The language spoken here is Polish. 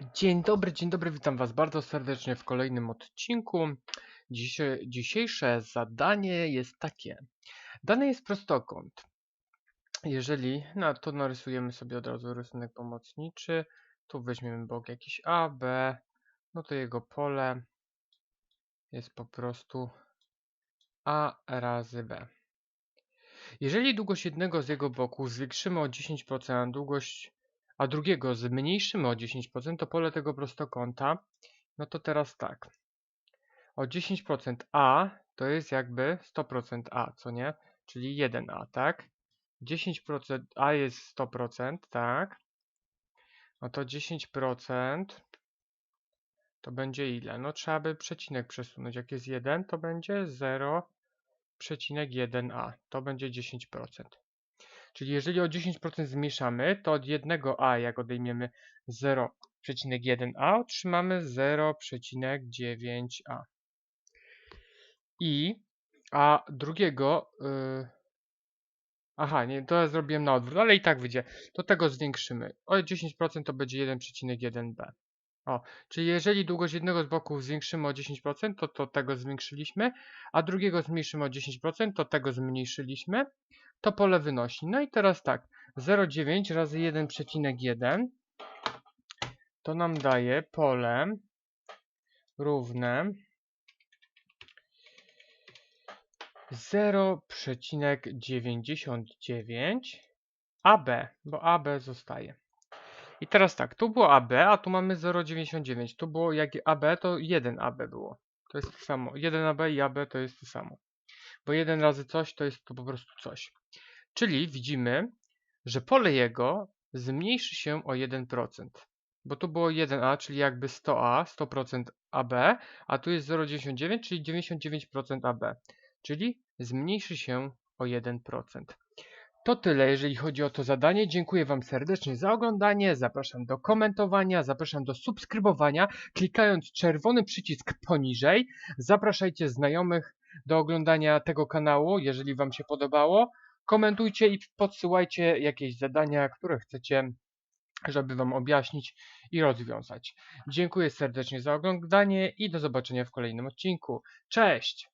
Dzień dobry, dzień dobry, witam Was bardzo serdecznie w kolejnym odcinku. Dzisiejsze zadanie jest takie. Dany jest prostokąt. Jeżeli, no to narysujemy sobie od razu rysunek pomocniczy. Tu weźmiemy bok jakiś A, B, no to jego pole jest po prostu A razy B. Jeżeli długość jednego z jego boków zwiększymy o 10%, a długość a drugiego zmniejszymy o 10%, to pole tego prostokąta, no to teraz tak. O 10% A to jest jakby 100% A, co nie? Czyli 1A, tak? 10% A jest 100%, tak? No to 10% to będzie ile? No trzeba by przecinek przesunąć. Jak jest 1, to będzie 0,1A. To będzie 10%. Czyli jeżeli o 10% zmniejszamy, to od 1a jak odejmiemy 0,1a otrzymamy 0,9a. I a drugiego yy, Aha, nie, to ja zrobiłem na odwrót, ale i tak wyjdzie. To tego zwiększymy. O 10% to będzie 1,1b. O, czyli jeżeli długość jednego z boków zwiększymy o 10%, to, to tego zwiększyliśmy, a drugiego zmniejszymy o 10%, to tego zmniejszyliśmy to pole wynosi. No i teraz tak, 0,9 razy 1,1 to nam daje pole równe 0,99 AB, bo AB zostaje. I teraz tak, tu było AB, a tu mamy 0,99. Tu było jak AB, to 1 AB było. To jest to samo. 1 AB i AB to jest to samo. Bo 1 razy coś to jest to po prostu coś. Czyli widzimy, że pole jego zmniejszy się o 1%. Bo tu było 1A, czyli jakby 100A, 100% AB, a tu jest 0,99, czyli 99% AB. Czyli zmniejszy się o 1%. To tyle, jeżeli chodzi o to zadanie. Dziękuję Wam serdecznie za oglądanie. Zapraszam do komentowania, zapraszam do subskrybowania, klikając czerwony przycisk poniżej. Zapraszajcie znajomych do oglądania tego kanału, jeżeli Wam się podobało. Komentujcie i podsyłajcie jakieś zadania, które chcecie, żeby Wam objaśnić i rozwiązać. Dziękuję serdecznie za oglądanie i do zobaczenia w kolejnym odcinku. Cześć!